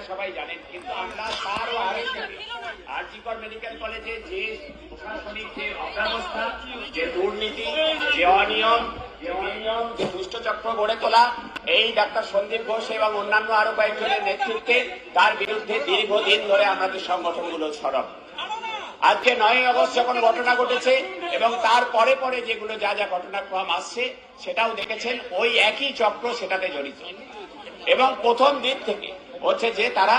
এটা সবাই জানেন, কিন্তু আমরা তারও আগে আরজিকর মেডিকেল কলেজে যে প্রশাসনিক যে অব্যবস্থা, যে দুর্নীতি, যে অনিয়ম দুষ্টচক্র গড়ে তোলা, এই ডাক্তার সন্দীপ ঘোষ এবং অন্যান্য আরও কয়েকজনের নেতৃত্বে তার বিরুদ্ধে দীর্ঘদিন ধরে আমাদের সংগঠনগুলো সরব। আজকে নয় আগস্ট যখন ঘটনা ঘটেছে এবং তার পরে পরে যেগুলো যা যা ঘটনাক্রম আসছে, সেটাও দেখেছেন, ওই একই চক্র সেটাতে জড়িত। এবং প্রথম দিন থেকে হচ্ছে যে তারা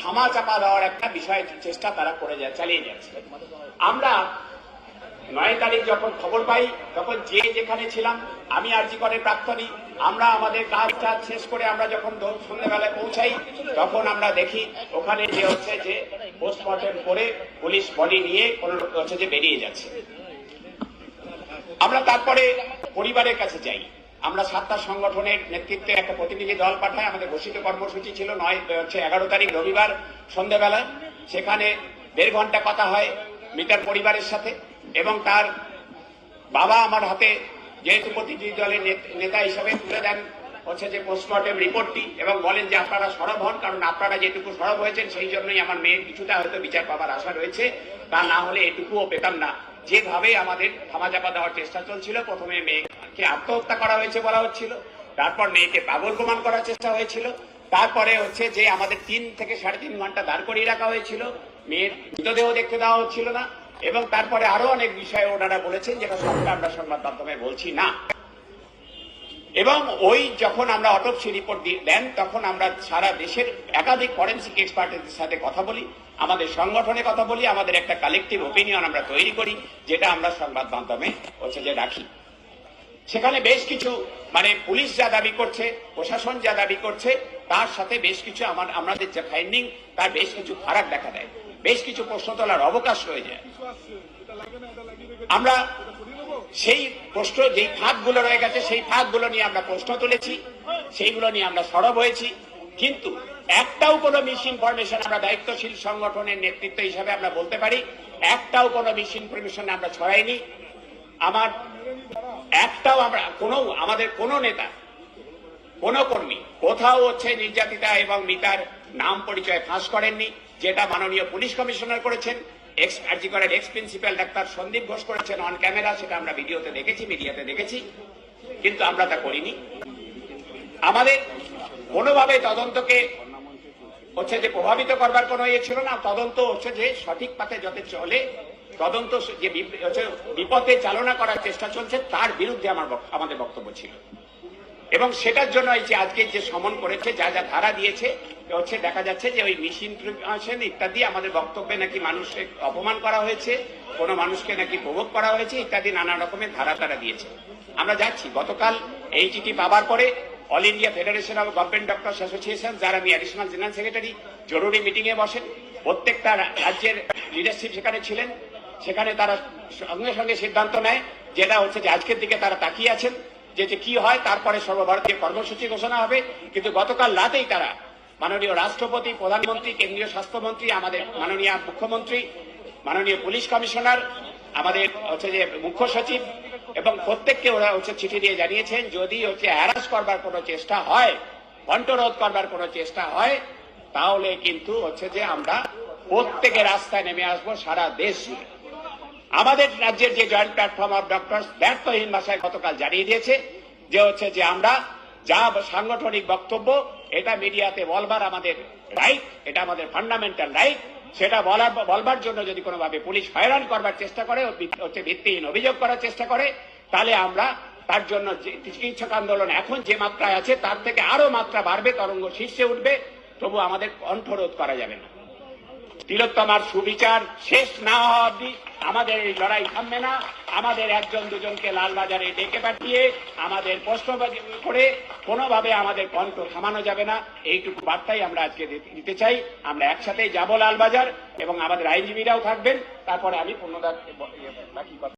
ধামা চাপা দেওয়ার একটা বিষয় চেষ্টা তারা করে যায়, চালিয়ে যাচ্ছে। আমরা নয় তারিখ যখন খবর পাই, তখন যে যেখানে ছিলাম, আমি আরজি করে প্রাক্তনী, আমরা আমাদের কাজ টাজ শেষ করে আমরা যখন সন্ধ্যেবেলায় পৌঁছাই, তখন আমরা দেখি ওখানে যে হচ্ছে যে পোস্টমর্টেম করে পুলিশ বডি নিয়ে কোন হচ্ছে যে বেরিয়ে যাচ্ছে। আমরা তারপরে পরিবারের কাছে যাই। আমরা সাতটা সংগঠনের নেতৃত্বে একটা প্রতিনিধি দল পাঠাই আমাদের ঘোষিত কর্মসূচি ছিল নয় হচ্ছে এগারো তারিখ রবিবার সন্ধ্যাবেলায়। সেখানে দেড় ঘণ্টা কথা হয় মিতার পরিবারের সাথে এবং তার বাবা আমার হাতে যেহেতু প্রতিনিধি দলের নেত- হিসাবে তুলে দেন হচ্ছে যে পোস্টমর্টেম রিপোর্টটি এবং বলেন যে আপনারা সরব হন, কারণ আপনারা যেটুকু সরব হয়েছেন সেই জন্যই আমার মেয়ের কিছুটা হয়তো বিচার পাবার আশা রয়েছে। তা না হলে এটুকুও পেতাম না। যেভাবে আমাদের থামাচাপা দেওয়ার চেষ্টা চলছিল, প্রথমে মেয়েকে আত্মহত্যা করা হয়েছে বলা হচ্ছিল। তারপর মেয়েকে পাগল প্রমাণ করার চেষ্টা হয়েছিল। তারপরে হচ্ছে যে আমাদের তিন থেকে সাড়ে তিন ঘণ্টা দাঁড় করিয়ে রাখা হয়েছিল। মেয়ের মৃতদেহ দেখতে দেওয়া হচ্ছিল না। এবং তারপরে আরও অনেক বিষয়ে ওনারা বলেছেন যেটা সবটা আমরা সংবাদ মাধ্যমে বলছি না। এবং ওই যখন আমরা অটোপসি রিপোর্ট দেন তখন আমরা সারা দেশের একাধিক ফরেন্সিক এক্সপার্টদের সাথে কথা বলি, আমাদের সংগঠনে কথা বলি, আমাদের একটা কালেকটিভ ওপিনিয়ন আমরা তৈরি করি, যেটা আমরা সংবাদ মাধ্যমে হচ্ছে যে রাখি। সেখানে বেশ কিছু মানে পুলিশ যা দাবি করছে, প্রশাসন যা দাবি করছে, তার সাথে বেশ কিছু আমার, আমাদের যে ফাইন্ডিং তার বেশ কিছু ফারাক দেখা দেয়। বেশ কিছু প্রশ্ন তোলার অবকাশ রয়ে যায়। আমরা সেই প্রশ্ন, যেই ফাঁকগুলো রয়ে গেছে, সেই ফাঁকগুলো নিয়ে আমরা প্রশ্ন তুলেছি, সেইগুলো নিয়ে আমরা সরব হয়েছি। কিন্তু একটাও কোনো মিস ইনফরমেশন আমরা দায়িত্বশীল সংগঠনের নেতৃত্ব হিসাবে আমরা বলতে পারি, একটাও কোনো মিস ইনফরমেশন আমরা ছড়াইনি। আমার একটাও আমরা কোনো আমাদের কোনো নেতা, কোন কর্মী কোথাও হচ্ছে নির্যাতিতা এবং মিতার নাম পরিচয় ফাঁস করেননি, যেটা মাননীয় পুলিশ কমিশনার করেছেন। এক্স আরজিকরের ex principal doctor Sandip Ghosh করেছেন অন ক্যামেরা সেটা আমরা ভিডিওতে দেখেছি, মিডিয়াতে দেখেছি, কিন্তু আমরা তা করিনি। আমাদের কোনোভাবে তদন্তকে হচ্ছে যে প্রভাবিত করবার কোনো ইয়ে ছিল না, তদন্ত হচ্ছে যে সঠিক পথে যাতে চলে তদন্ত যে বিপথে চালনা করার চেষ্টা চলছে, তার বিরুদ্ধে আমার আমাদের বক্তব্য ছিল। এবং সেটার জন্য এই যে আজকে যে সমন করেছে, যা যা ধারা দিয়েছে হচ্ছে দেখা যাচ্ছে যে ওই মিস ইনফরমেশন ইত্যাদি আমাদের বক্তব্যে নাকি মানুষকে অপমান করা হয়েছে, কোনো মানুষকে নাকি প্রভোগ করা হয়েছে, ইত্যাদি নানা রকমের ধারা তারা দিয়েছে। আমরা যাচ্ছি। গতকাল এই চিঠি পাবার পরে All India Federation of Government Doctor Association, যারা আমি অ্যাডিশনাল জেনারেল সেক্রেটারি, জরুরি মিটিংয়ে বসেন। প্রত্যেকটা রাজ্যের লিডারশিপ সেখানে ছিলেন। সেখানে তারা সঙ্গে সঙ্গে সিদ্ধান্ত নেয়, যেটা হচ্ছে যে আজকের দিকে তারা তাকিয়ে আছেন, যে যে কি হয়, তারপরে সর্বভারতীয় কর্মসূচি ঘোষণা হবে। কিন্তু গতকাল রাতেই তারা মাননীয় রাষ্ট্রপতি, প্রধানমন্ত্রী, কেন্দ্রীয় স্বাস্থ্যমন্ত্রী, আমাদের মাননীয় মুখ্যমন্ত্রী, মাননীয় পুলিশ কমিশনার, আমাদের হচ্ছে যে মুখ্য সচিব এবং প্রত্যেককে ওরা হচ্ছে চিঠি দিয়ে জানিয়েছেন, যদি হচ্ছে হ্যারাস করবার কোনো চেষ্টা হয় কণ্ঠরোধ করবার কোনো চেষ্টা হয়, তাহলে কিন্তু হচ্ছে যে আমরা প্রত্যেকে রাস্তায় নেমে আসব সারা দেশ জুড়ে। আমাদের রাজ্যের যে জয়েন্ট প্ল্যাটফর্ম অফ ডক্টর ব্যর্থহীন ভাষায় গতকাল জানিয়ে দিয়েছে, যে হচ্ছে যে আমরা যা সাংগঠনিক বক্তব্য, এটা মিডিয়াতে বলবার আমাদের রাইট এটা আমাদের ফান্ডামেন্টাল রাইট সেটা বলার, বলবার জন্য যদি কোনোভাবে পুলিশ হয়রান করবার চেষ্টা করে হচ্ছে ভিত্তিহীন অভিযোগ করার চেষ্টা করে, তাহলে আমরা তার জন্য চিকিৎসক আন্দোলন এখন যে মাত্রায় আছে, তার থেকে আরও মাত্রা বাড়বে, তরঙ্গ শীর্ষে উঠবে, তবু আমাদের কণ্ঠরোধ করা যাবে না। তিলোত্তমার সুবিচার শেষ না হওয়া অব্দি আমাদের এই লড়াই থামবে না। আমাদের একজন দুজনকে লালবাজারে ডেকে পাঠিয়ে আমাদের প্রশ্ন করে কোনোভাবে আমাদের কণ্ঠ থামানো যাবে না। এইটুকু বার্তাই আমরা আজকে দিতে- চাই। আমরা একসাথেই যাব লালবাজার এবং আমাদের আইনজীবীরাও থাকবেন। তারপরে আমি পূর্ণদার বাকি কথা